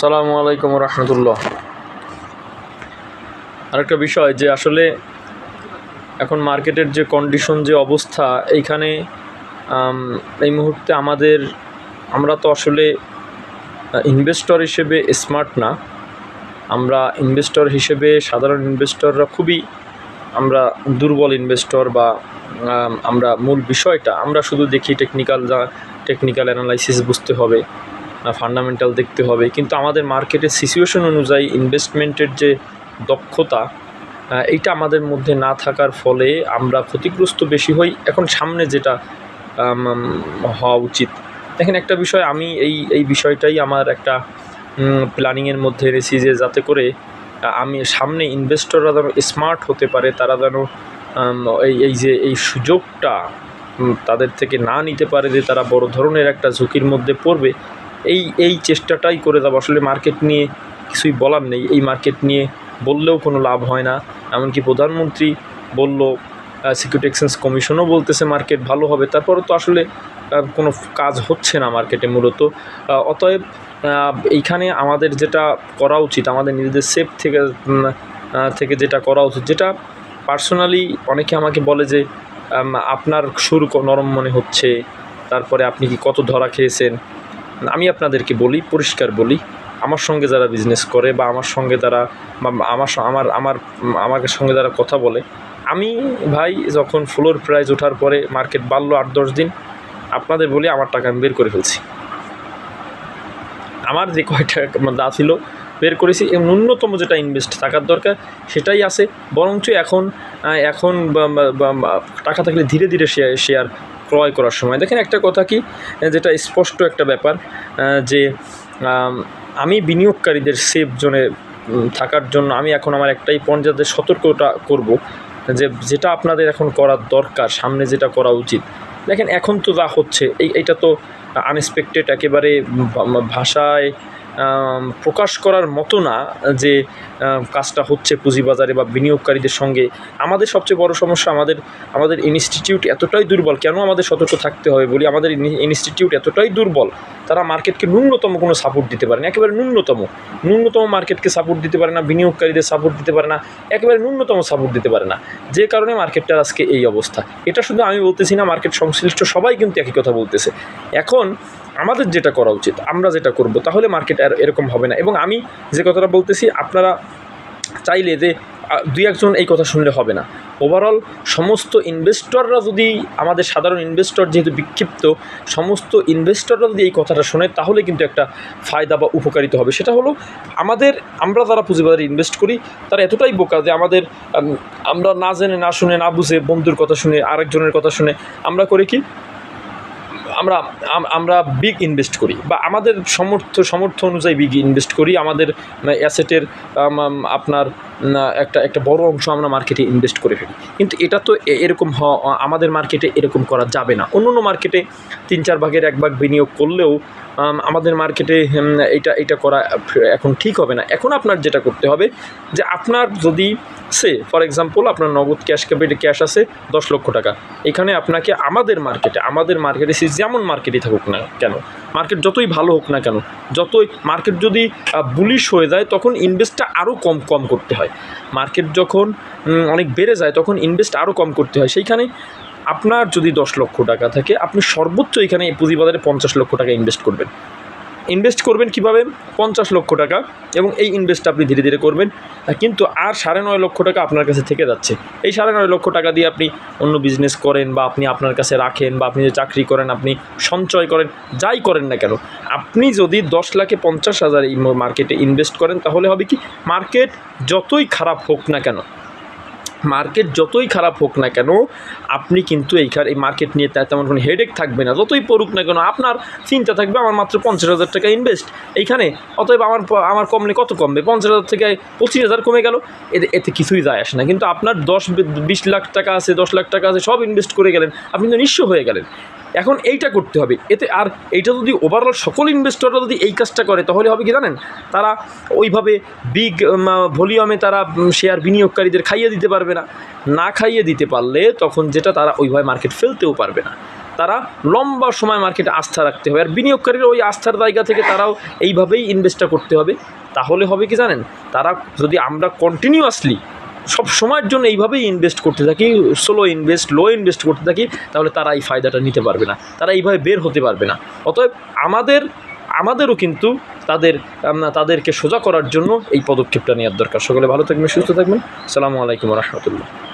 সালামু আলাইকুম রহমতুল্লাহ। আরেকটা বিষয় যে আসলে এখন মার্কেটের যে কন্ডিশন যে অবস্থা, এইখানে এই মুহূর্তে আমাদের, আমরা তো আসলে ইনভেস্টর হিসেবে স্মার্ট না। আমরা ইনভেস্টর হিসেবে সাধারণ ইনভেস্টররা খুবই, আমরা দুর্বল ইনভেস্টর বা আমরা মূল বিষয়টা, আমরা শুধু দেখি টেকনিক্যাল যা টেকনিক্যাল অ্যানালাইসিস বুঝতে হবে। ফান্ডামেন্টাল দেখতে হবে। কিন্তু আমাদের মার্কেটের সিচুয়েশন অনুযায়ী ইনভেস্টমেন্টের যে দক্ষতা এইটা আমাদের মধ্যে না থাকার ফলে আমরা ক্ষতিগ্রস্ত বেশি হই। এখন সামনে যেটা হওয়া উচিত। দেখেন একটা বিষয়, আমি এই এই বিষয়টাই আমার একটা প্ল্যানিংয়ের মধ্যে এনেছি যে যাতে করে আমি সামনে ইনভেস্টররা যেন স্মার্ট হতে পারে, তারা যেন এই এই যে, এই সুযোগটা তাদের থেকে না নিতে পারে যে তারা বড় ধরনের একটা ঝুঁকির মধ্যে পড়বে এই এই চেষ্টাটাই করে যাব। আসলে মার্কেট নিয়ে কিছুই বলার নেই। এই মার্কেট নিয়ে বললেও কোনো লাভ হয় না। এমনকি প্রধানমন্ত্রী বলল সিকিউরিটি এক্সচেঞ্জ কমিশনও বলতেছে মার্কেট ভালো হবে। তারপরে তো আসলে কোনো কাজ হচ্ছে না মার্কেটে মূলত। অতএব এইখানে আমাদের যেটা করা উচিত, আমাদের নিজেদের সেফ থেকে থেকে যেটা করা উচিত, যেটা পার্সোনালি অনেকে আমাকে বলে যে আপনার সুর নরম মনে হচ্ছে। তারপরে আপনি কি কত ধরা খেয়েছেন? আমি আপনাদেরকে বলি, পরিষ্কার বলি, আমার সঙ্গে যারা বিজনেস করে বা আমার সঙ্গে তারা বা আমার আমার আমার আমার সঙ্গে যারা কথা বলে, আমি ভাই যখন ফ্লোর প্রাইস ওঠার পরে মার্কেট বাড়লো আট, দশ দিন, আপনাদের বলি আমার টাকা আমি বের করে ফেলছি। আমার যে কয়টা দা ছিল বের করেছি, এবং ন্যূনতম যেটা ইনভেস্ট থাকার দরকার সেটাই আছে, বরঞ্চ এখন এখন টাকা থাকলে ধীরে ধীরে শেয়ার শেয়ার ক্রয় করার সময়। দেখেন একটা কথা কি যেটা স্পষ্ট একটা ব্যাপার যে, আমি বিনিয়োগকারীদের সেফ জোনে থাকার জন্য আমি এখন আমার একটাই পর্যায়ে সতর্কতা করব, যে, যেটা আপনাদের এখন করার দরকার, সামনে যেটা করা উচিত। দেখেন এখন তো যা হচ্ছে, এই এটা তো আনএক্সপেক্টেড একেবারে ভাষায় প্রকাশ করার মতো না যে কাজটা হচ্ছে পুঁজিবাজারে বা বিনিয়োগকারীদের সঙ্গে। আমাদের সবচেয়ে বড় সমস্যা আমাদের আমাদের ইনস্টিটিউট এতটাই দুর্বল। কেন আমাদের সতর্ক থাকতে হবে বলি? আমাদের ইনস্টিটিউট এতটাই দুর্বল, তারা মার্কেটকে ন্যূনতম কোনো সাপোর্ট দিতে পারে না। একেবারে ন্যূনতম। ন্যূনতম মার্কেটকে সাপোর্ট দিতে পারে না, বিনিয়োগকারীদের সাপোর্ট দিতে পারে না, একেবারে ন্যূনতম সাপোর্ট দিতে পারে না। যে কারণে মার্কেটটার আজকে এই অবস্থা। এটা শুধু আমি বলতেছি না, মার্কেট সংশ্লিষ্ট সবাই কিন্তু একই কথা বলতেছে। এখন আমাদের যেটা করা উচিত, আমরা যেটা করব, তাহলে মার্কেট আর এরকম হবে না। এবং আমি যে কথাটা বলতেছি, আপনারা চাইলে যে দুই একজন এই কথা শুনলে হবে না। ওভারঅল সমস্ত ইনভেস্টররা যদি আমাদের সাধারণ ইনভেস্টর যেহেতু বিক্ষিপ্ত, সমস্ত ইনভেস্টররা যদি এই কথাটা শোনে, তাহলে কিন্তু একটা ফায়দা বা উপকারিত হবে। সেটা হলো, আমাদের, আমরা যারা পুঁজিবাজারে ইনভেস্ট করি, তারা এতটাই বোকা যে আমাদের আমরা না জেনে, না শুনে, না বুঝে বন্ধুর কথা শুনে, আরেকজনের কথা শুনে, আমরা করে কি? আমরা আমরা বিগ ইনভেস্ট করি বা আমাদের সমর্থ সমর্থ অনুযায়ী বিগ ইনভেস্ট করি। আমাদের অ্যাসেটের আপনার একটা একটা বড় অংশ আমরা মার্কেটে ইনভেস্ট করে ফেলি। কিন্তু এটা তো এরকম আমাদের মার্কেটে এরকম করা যাবে না। অন্য অন্য মার্কেটে তিন, চার ভাগের এক ভাগ বিনিয়োগ করলেও আমাদের মার্কেটে এটা এটা করা এখন ঠিক হবে না। এখন আপনার যেটা করতে হবে যে আপনার যদি, সে ফর এক্সাম্পল আপনার নগদ ক্যাশ ক্যাপিটে ক্যাশ আছে দশ লক্ষ টাকা। এখানে আপনাকে আমাদের মার্কেটে আমাদের মার্কেটে সে যেমন মার্কেটই থাকুক না কেন? মার্কেট যতই ভালো হোক না কেন, যতই মার্কেট যদি বুলিশ হয়ে যায়, তখন ইনভেস্টটা আরও কম কম করতে হয়। মার্কেট যখন অনেক বেড়ে যায়, তখন ইনভেস্ট আরও কম করতে হয়। সেইখানে আপনার যদি দশ লক্ষ টাকা থাকে, আপনি সর্বোচ্চ এখানে পুঁজিবাজারে পঞ্চাশ লক্ষ টাকা ইনভেস্ট করবেন। ইনভেস্ট করবেন কীভাবে? পঞ্চাশ লক্ষ টাকা। এবং এই ইনভেস্টটা আপনি ধীরে ধীরে করবেন। কিন্তু আর সাড়ে নয় লক্ষ টাকা আপনার কাছে থেকে যাচ্ছে। এই সাড়ে নয় লক্ষ টাকা দিয়ে আপনি অন্য বিজনেস করেন বা আপনি আপনার কাছে রাখেন বা আপনি যে চাকরি করেন, আপনি সঞ্চয় করেন, যাই করেন না কেন, আপনি যদি দশ লাখে পঞ্চাশ হাজার মার্কেটে ইনভেস্ট করেন, তাহলে হবে কি? মার্কেট যতই খারাপ হোক না কেন মার্কেট যতই খারাপ হোক না কেন, আপনি কিন্তু এইখানে এই মার্কেট নিয়ে তেমন কোনো হেডেক থাকবে না। যতই পড়ুক না কেন, আপনার চিন্তা থাকবে আমার মাত্র পঞ্চাশ হাজার টাকা ইনভেস্ট এইখানে অতএব আমার আমার কমলে কত কমবে? পঞ্চাশ হাজার থেকে পঁচিশ হাজার কমে গেল। এতে এতে কিছুই যায় আসে না। কিন্তু আপনার দশ, বিশ লাখ টাকা আছে, দশ লাখ টাকা আছে, সব ইনভেস্ট করে গেলেন। আপনি তো নিঃস্ব হয়ে গেলেন। এখন এইটা করতে হবে। এতে আর এইটা যদি ওভারঅল সকল ইনভেস্টররা যদি এই কাজটা করে, তাহলে হবে কি জানেন? তারা ওইভাবে বিগ ভলিউমে তারা শেয়ার বিনিয়োগকারীদের খাইয়ে দিতে পারবে না। না খাইয়ে দিতে পারলে তখন যেটা তারা ওইভাবে মার্কেট ফেলতেও পারবে না। তারা লম্বা সময় মার্কেটে আস্থা রাখতে হবে। আর বিনিয়োগকারীর ওই আস্থার জায়গা থেকে তারাও এইভাবেই ইনভেস্টটা করতে হবে। তাহলে হবে কি জানেন? তারা যদি আমরা কন্টিনিউয়াসলি সব সময়ের জন্য এইভাবেই ইনভেস্ট করতে থাকি স্লো ইনভেস্ট লো ইনভেস্ট করতে থাকি, তাহলে তারা এই ফায়দাটা নিতে পারবে না। তারা এইভাবে বের হতে পারবে না। অতএব আমাদের, আমাদেরও কিন্তু তাদের তাদেরকে সোজা করার জন্য এই পদক্ষেপটা নেওয়ার দরকার। সকলে ভালো থাকবেন, সুস্থ থাকবেন। সালামু আলাইকুম রহমতুল্লাহ।